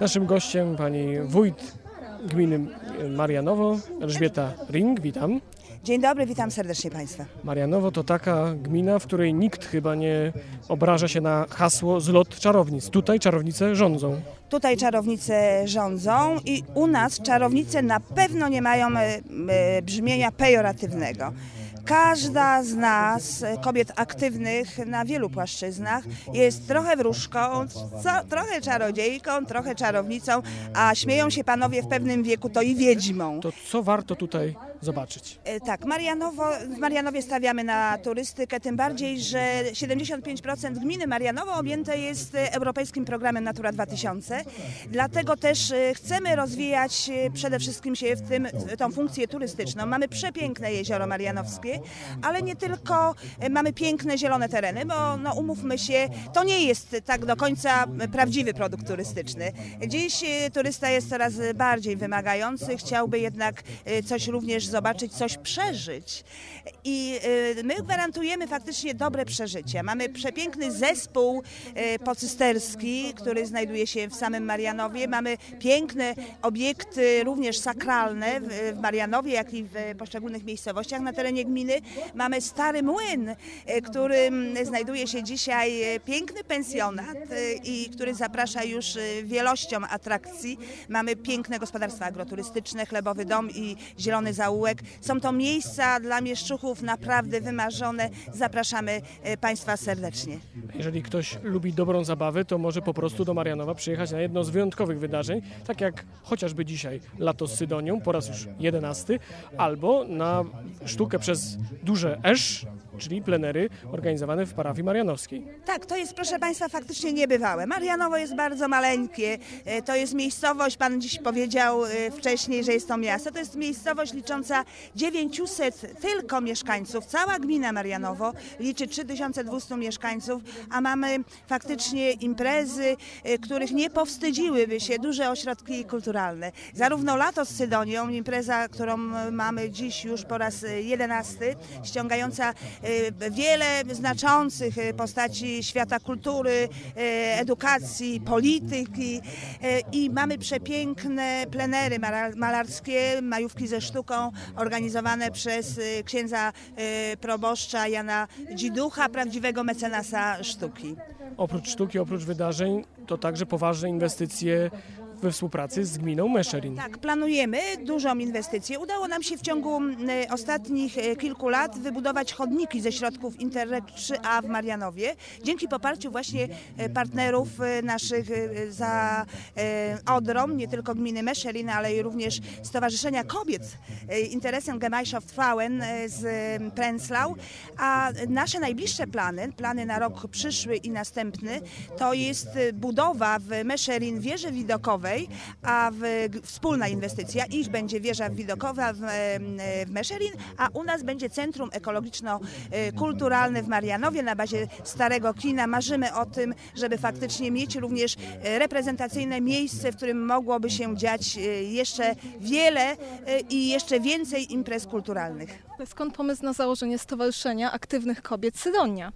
Naszym gościem pani wójt gminy Marianowo, Elżbieta Ring, witam. Dzień dobry, witam serdecznie Państwa. Marianowo to taka gmina, w której nikt chyba nie obraża się na hasło zlot czarownic. Tutaj czarownice rządzą. Tutaj czarownice rządzą i u nas czarownice na pewno nie mają e, e, brzmienia pejoratywnego. Każda z nas, kobiet aktywnych na wielu płaszczyznach, jest trochę wróżką, co, trochę czarodziejką, trochę czarownicą, a śmieją się panowie w pewnym wieku to i wiedźmą. To co warto tutaj zobaczyć? E, Tak, Marianowo, w Marianowie stawiamy na turystykę, tym bardziej, że 75% gminy Marianowo objęte jest Europejskim Programem Natura 2000. Dlatego też e, chcemy rozwijać e, przede wszystkim się w tym, tą funkcję turystyczną. Mamy przepiękne jezioro marianowskie, ale nie tylko mamy piękne zielone tereny, bo no, umówmy się, to nie jest tak do końca prawdziwy produkt turystyczny. Dziś turysta jest coraz bardziej wymagający, chciałby jednak coś również zobaczyć, coś przeżyć. I e, my gwarantujemy faktycznie dobre przeżycie. Mamy przepiękny zespół e, pocysterski, który znajduje się w samym Marianowie. Mamy piękne obiekty, również sakralne w, Marianowie, jak i w poszczególnych miejscowościach na terenie gminy. Mamy stary młyn, e, który mm, znajduje się dzisiaj piękny pensjonat i który zaprasza już wielością atrakcji. Mamy piękne gospodarstwa agroturystyczne, chlebowy dom i zielony Są to miejsca dla mieszczuchów naprawdę wymarzone. Zapraszamy e, Państwa serdecznie. Jeżeli ktoś lubi dobrą zabawę, to może po prostu do Marianowa przyjechać na jedno z wyjątkowych wydarzeń, tak jak chociażby dzisiaj Lato z Sydonią, po raz już jedenasty, albo na sztukę przez duże esz, czyli plenery organizowane w parafii marianowskiej. Tak, to jest, proszę Państwa, faktycznie niebywałe. Marianowo jest bardzo maleńkie. E, To jest miejscowość, Pan dziś powiedział e, wcześniej, że jest to miasto. To jest miejscowość licząca 900 tylko mieszkańców. Cała gmina Marianowo liczy 3200 mieszkańców, a mamy faktycznie imprezy, e, których nie powstydziłyby się duże ośrodki kulturalne. Zarówno Lato z Sydonią, impreza, którą mamy dziś już po raz jedenasty, ściągająca wiele znaczących e, postaci świata kultury, e, edukacji, polityki e, i mamy przepiękne plenery malarskie, majówki ze sztuką organizowane przez e, księdza e, proboszcza Jana Dziducha, prawdziwego mecenasa sztuki. Oprócz sztuki, oprócz wydarzeń, to także poważne inwestycje we współpracy z gminą Meszczyn. Tak, planujemy dużą inwestycję. Udało nam się w ciągu m, ostatnich e, kilku lat wybudować chodniki ze środków Interreg 3A w Marianowie. Dzięki poparciu właśnie e, partnerów e, naszych e, za e, Odrą, nie tylko gminy Meszczyn, ale również Stowarzyszenia Kobiet e, Interesem Gemeinschaft Frauen e, z e, Prenzlau. A nasze najbliższe plany, plany na rok przyszły i następny, to jest e, budowa w Meszczyn wieży widokowej, a w, wspólna inwestycja. Ich będzie wieża widokowa w, w Meszczyn, a u nas będzie Centrum Ekologiczno-Kulturalne w Marianowie na bazie starego kina. Marzymy o tym, żeby faktycznie mieć również e, reprezentacyjne miejsce, w którym mogłoby się dziać e, jeszcze wiele e, i jeszcze więcej imprez kulturalnych. Skąd pomysł na założenie Stowarzyszenia Aktywnych Kobiet Sydonia?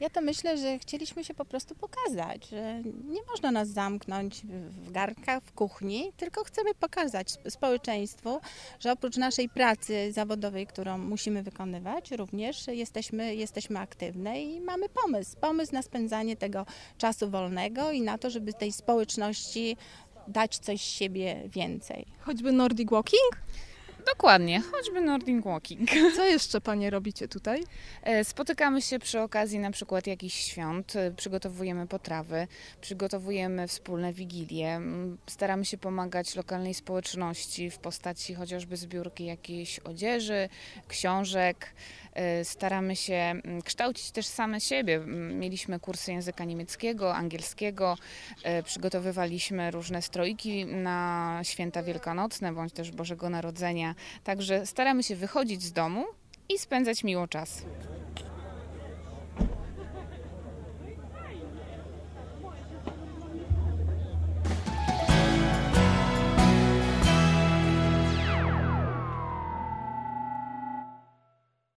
Ja to myślę, że chcieliśmy się po prostu pokazać, że nie można nas zamknąć w- garnkach, w kuchni, tylko chcemy pokazać sp- społeczeństwu, że oprócz naszej pracy zawodowej, którą musimy wykonywać, również jesteśmy, jesteśmy aktywne i mamy pomysł. Pomysł na spędzanie tego czasu wolnego i na to, żeby tej społeczności dać coś z siebie więcej. Choćby Nordic Walking? Dokładnie, choćby Nordic Walking. Co jeszcze Panie robicie tutaj? E, Spotykamy się przy okazji na przykład jakichś świąt, e, przygotowujemy potrawy, przygotowujemy wspólne wigilie, staramy się pomagać lokalnej społeczności w postaci chociażby zbiórki jakiejś odzieży, książek. E, Staramy się kształcić też same siebie. Mieliśmy kursy języka niemieckiego, angielskiego, przygotowywaliśmy różne stroiki na święta wielkanocne bądź też Bożego Narodzenia. Także staramy się wychodzić z domu i spędzać miło czas.